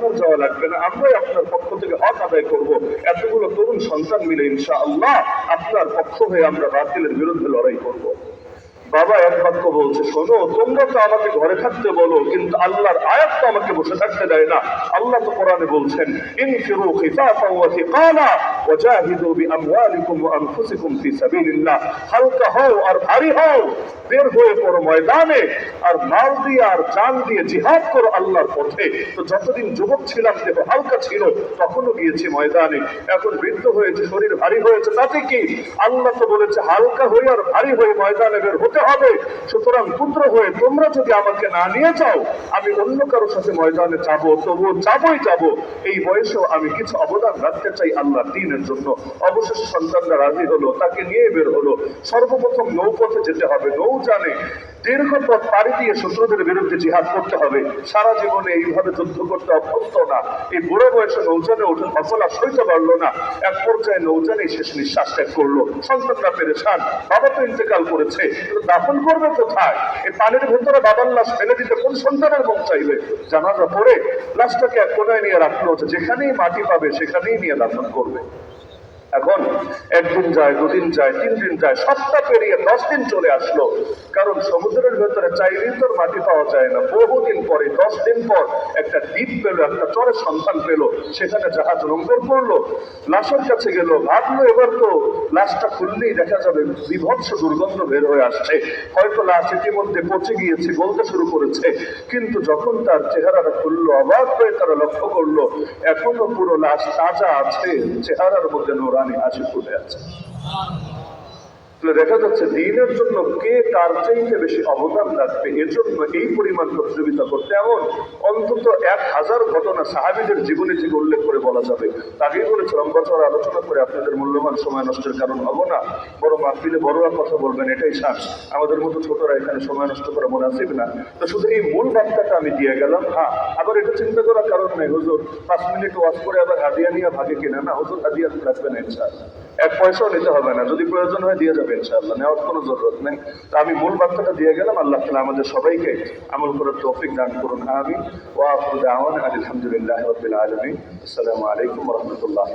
আপনার যাওয়া লাগবে না, আমরাই আপনার পক্ষ থেকে হক আদায় করব। এতগুলো তরুণ সন্তান মিলে ইনশা আল্লাহ আপনার পক্ষ হয়ে আমরা বাতিলের বিরুদ্ধে লড়াই করব। বাবা এক বাক্য বলছে, শোনো, তোমরা তো আমাকে ঘরে থাকতে বলো, কিন্তু আল্লাহর আয়াত তো আমাকে বসে থাকতে দেয় না। আল্লাহ তো কোরআনে বলছেন ইনফিরু খিফাফান ওয়া থিকালা ওয়া আনফুসিকুম ফি সাবিলিল্লাহ। হালকা হও আর ভারী হও, বের হয়ে পড়ো ময়দানে, আর মাল দিয়ে আর দিয়ে জিহাদ করো আল্লাহর পথে। তো যতদিন যুবক ছিলাম, দেহ হালকা ছিল, তখনও গিয়েছি ময়দানে। এখন বৃদ্ধ হয়েছে, শরীর ভারী হয়েছে, তাতে কি? আল্লাহ তো বলেছে, হালকা হয়ে আর ভারী হয়ে ময়দানে বের হতে হবে। সুতরাং পুত্র হয়ে তোমরা যদি আমাকে না নিয়ে যাও, আমি অন্য কারও সাথে ময়দানে যাব, তবুও যাবই যাব। এই বয়সেও আমি কিছু অবদান রাখতে চাই আল্লাহ দিনের জন্য। অবশেষে সন্তানরা রাজি হলো, তাকে নিয়ে বের হলো। সর্বপ্রথম নৌপথে যেতে হবে। নৌ জানে দীর্ঘ পথ পাড়ি দিয়ে শত্রুদের বিরুদ্ধে জিহাদ করতে হবে। সারা জীবনে এইভাবে যুদ্ধ করতে অভ্যস্ত না। এই বুড়ো বয়সে নৌজানে উঠে ফসল সইতে পারল না। এক পর্যায়ে নৌজানে শেষ নিঃশ্বাস ত্যাগ করল। সন্তানরা পেরেছান বাবা তো ইন্তেকাল করেছে। দাফন করবে কোথায়? এই পানির ভেতরে বাবার লাশ ফেলে দিতে কোন সন্তানের মন চাইবে? জানাজা পরে লাশটাকে এক কোনায় নিয়ে রাখল যেখানেই মাটি পাবে সেখানেই নিয়ে দাফন করবে। এখন একদিন যায়, দুদিন যায় তিন দিন যায়, সপ্তাহ পেরিয়ে দশ দিন চলে আসলো। কারণ সমুদ্রের ভেতরে চাইলেই তোর মাটি পাওয়া যায় না। বহুদিন পরে দশ দিন পর একটা দ্বীপ পেল, একটা চরের সন্তান পেল। সেখানে জাহাজ লঙ্ঘন করল। লাশের কাছে গেল, ভাবলো, এবার তো লাশটা খুললেই দেখা যাবে, বিভৎস দুর্গন্ধ বের হয়ে আসছে। হয়তো লাশ ইতিমধ্যে পচে গিয়েছে বলতে শুরু করেছে। কিন্তু যখন তার চেহারাটা খুললো, অবাক হয়ে তারা লক্ষ্য করল, এখনও পুরো লাশ তাজা আছে। চেহারার মধ্যে নোরানি Giovanni Rati Pudetti. দেখা যাচ্ছে দিনের জন্য কে তার চাইতে বেশি অবদান রাখবে? এজন্য এই পরিমাণ প্রতিযোগিতা করতে এমন অন্তত এক হাজার ঘটনা সাহাবিদের জীবনে থেকে উল্লেখ করে বলা যাবে। আগেই বলেছিলাম বছর আলোচনা করে আপনাদের মূল্যবান সময় নষ্টের কারণ হব না। বড় মাহফিলে বড়রা কথা বলবেন, এটাই শ্বাস আমাদের মতো ছোটরা এখানে সময় নষ্ট করা মনে আসবে না। তো শুধু এই মূল বার্তাটা আমি দিয়ে গেলাম হ্যাঁ আবার এটা চিন্তা করার কারণ নেই, হুজুর। পাঁচ মিনিট ওয়াজ করে আবার হাদিয়া নিয়ে ভাগে কিনা? না, হুজুর, হাদিয়া রাখবে না এক পয়সাও নিতে হবে না, যদি প্রয়োজন হয় দিয়ে যাবে। ইনশাআল্লাহ। নেওয়ার কোনো জরুরত নেই। তো আমি মূল বার্তাটা দিয়ে গেলাম, আল্লাহ তালা আমাদের সবাইকে আমল করার তৌফিক দান করুন আমি ওয়াফুদ আহমান আলহামদুলিল্লাহ আলমী আসসালামু আলাইকুম রহমতুল্লাহ